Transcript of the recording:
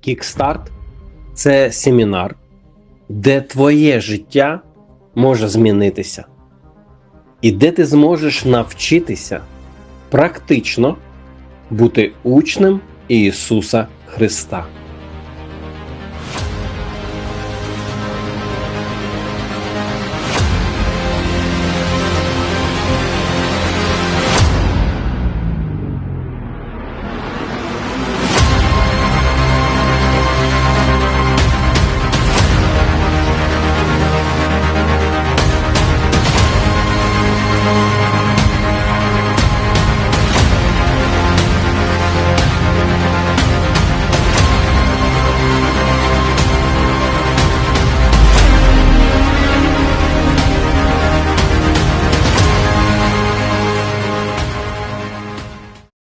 Кікстарт це семінар, де твоє життя може змінитися, і де ти зможеш навчитися практично бути учнем Ісуса Христа.